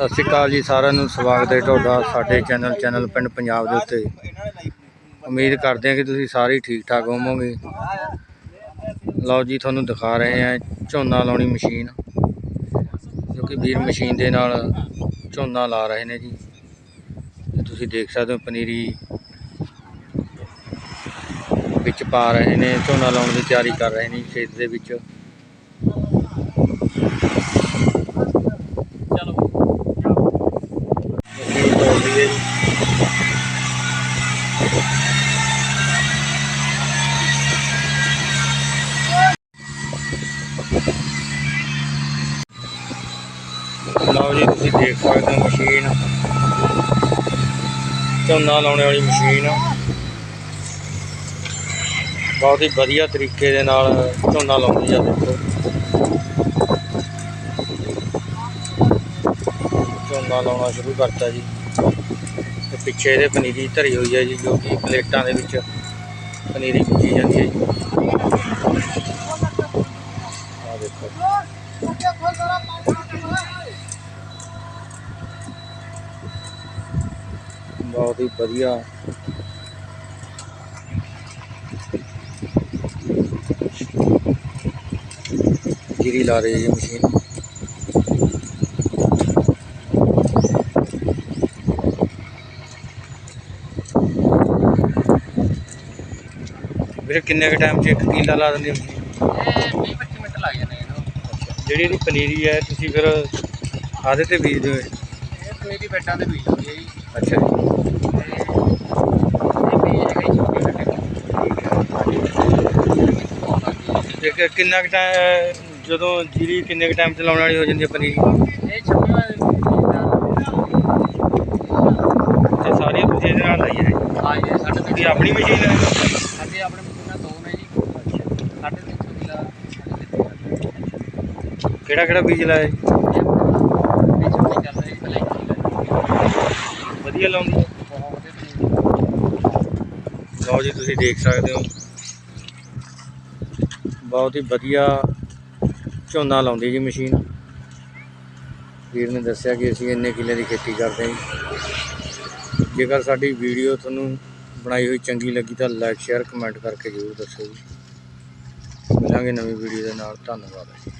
ਸਤਿ ਸ਼੍ਰੀ ਅਕਾਲ ਜੀ, ਸਾਰਿਆਂ ਨੂੰ ਸਵਾਗਤ ਹੈ ਤੁਹਾਡਾ ਸਾਡੇ ਚੈਨਲ ਚੈਨਲ ਪਿੰਡ ਪੰਜਾਬ ਦੇ ਉੱਤੇ। ਉਮੀਦ ਕਰਦੇ ਹਾਂ ਕਿ ਤੁਸੀਂ ਸਾਰੇ ਹੀ ਠੀਕ ਠਾਕ ਹੋਵੋਗੇ। ਲਓ ਜੀ, ਤੁਹਾਨੂੰ ਦਿਖਾ ਰਹੇ ਹਾਂ ਝੋਨਾ ਲਾਉਣੀ ਮਸ਼ੀਨ, ਜੋ ਕਿ ਵੀਰ ਮਸ਼ੀਨ ਦੇ ਨਾਲ ਝੋਨਾ ਲਾ ਰਹੇ ਨੇ ਜੀ। ਤੇ ਤੁਸੀਂ ਦੇਖ ਸਕਦੇ ਹੋ ਪਨੀਰੀ ਵਿੱਚ ਪਾ ਰਹੇ ਨੇ, ਝੋਨਾ ਲਾਉਣ ਦੀ ਤਿਆਰੀ ਕਰ ਰਹੇ ਨੇ ਖੇਤ ਦੇ ਵਿੱਚ। ਲਓ ਜੀ, ਤੁਸੀਂ ਦੇਖ ਸਕਦੇ ਹੋ ਮਸ਼ੀਨ। ਝੋਨਾ ਲਾਉਣ ਵਾਲੀ ਮਸ਼ੀਨ। ਬਹੁਤ ਹੀ ਵਧੀਆ ਤਰੀਕੇ ਦੇ ਨਾਲ ਝੋਨਾ ਲਾਉਂਦੀ ਆ ਦੇਖੋ। ਝੋਨਾ ਲਾਉਣਾ ਸ਼ੁਰੂ ਕਰਤਾ ਜੀ। ਤੇ ਪਿੱਛੇ ਇਹਦੇ ਪਨੀਰੀ ਧਰੀ ਹੋਈ ਹੈ ਜੀ, ਜੋ ਕਿ ਪਲੇਟਾਂ ਦੇ ਵਿੱਚ ਪਨੀਰੀ ਬੀਜੀ ਜਾਂਦੀ ਹੈ ਜੀ। ਆ ਦੇਖੋ ਬਹੁਤ ਹੀ ਵਧੀਆ ਜੀਰੀ ਲਾ ਰਹੀ ਹੈ ਜੀ ਮਸ਼ੀਨ ਵੀਰੇ ਕਿੰਨੇ ਕ ਟਾਈਮ 'ਚ ਇੱਕ ਕਿੱਲਾ ਲਾ ਦਿੰਦੀ ਹੁੰਦੀ ਇਹ 20 ਮਿੰਟ ਲੱਗ ਜਾਂਦੇ ਇਹਨੂੰ ਜਿਹੜੀ ਇਹਦੀ ਪਨੀਰੀ ਹੈ ਤੁਸੀਂ ਫਿਰ ਆਦੇ ਤੇ ਬੀਜਦੇ ਹੋ ਇਹ ਪਨੀਰੀ ਬੈਟਾਂ ਦੇ ਬੀਜ ਹੁੰਦੀ ਹੈ ਜੀ। ਅੱਛਾ ਜੀ। ਤੇ ਬੀਜ ਇੱਕ ਕਿੰਨਾ ਕ ਟਾਈਮ ਜਦੋਂ ਜੀਰੀ ਕਿੰਨੇ ਕ ਟਾਈਮ ਚ ਲਾਉਣ ਵਾਲੀ ਹੋ ਜਾਂਦੀ ਹੈ ਪਨੀਰੀ? ਇਹ ਛੱਬੀਆਂ ਤੇ ਸਾਰੀਆਂ ਤੁਸੀਂ ਇਹਦੇ ਨਾਲ ਲਾਈ ਹੈ। ਆ ਜੀ ਸਾਡੇ ਤੁਹਾਡੀ ਆਪਣੀ ਮਸ਼ੀਨ ਹੈ? ਸਾਡੇ ਆਪਣੇ ਮਸ਼ੀਨਾਂ ਦੋ ਨੇ ਜੀ ਸਾਡੇ 300 ਕਿਲਾ ਕਿਹੜਾ ਕਿਹੜਾ ਬੀਜ ਲਾਇਆ ਜੀ? ਵਧੀਆ ਲਾਉਂਦੀ ਹੈ? ਲਓ ਜੀ, ਤੁਸੀਂ ਦੇਖ ਸਕਦੇ ਹੋ। ਬਹੁਤ ਹੀ ਵਧੀਆ ਝੋਨਾ ਲਾਉਂਦੀ ਜੀ ਮਸ਼ੀਨ। ਵੀਰ ਨੇ ਦੱਸਿਆ ਕਿ ਅਸੀਂ ਇੰਨੇ ਕਿੱਲੇ ਦੀ ਖੇਤੀ ਕਰਦੇ ਹਾਂ ਜੀ। ਜੇਕਰ ਸਾਡੀ ਵੀਡੀਓ ਤੁਹਾਨੂੰ ਬਣਾਈ ਹੋਈ ਚੰਗੀ ਲੱਗੀ ਤਾਂ ਲਾਈਕ ਸ਼ੇਅਰ ਕਮੈਂਟ ਕਰਕੇ ਜ਼ਰੂਰ ਦੱਸੋ ਜੀ। ਮਿਲਾਂਗੇ ਨਵੀਂ ਵੀਡੀਓ ਦੇ ਨਾਲ। ਧੰਨਵਾਦ।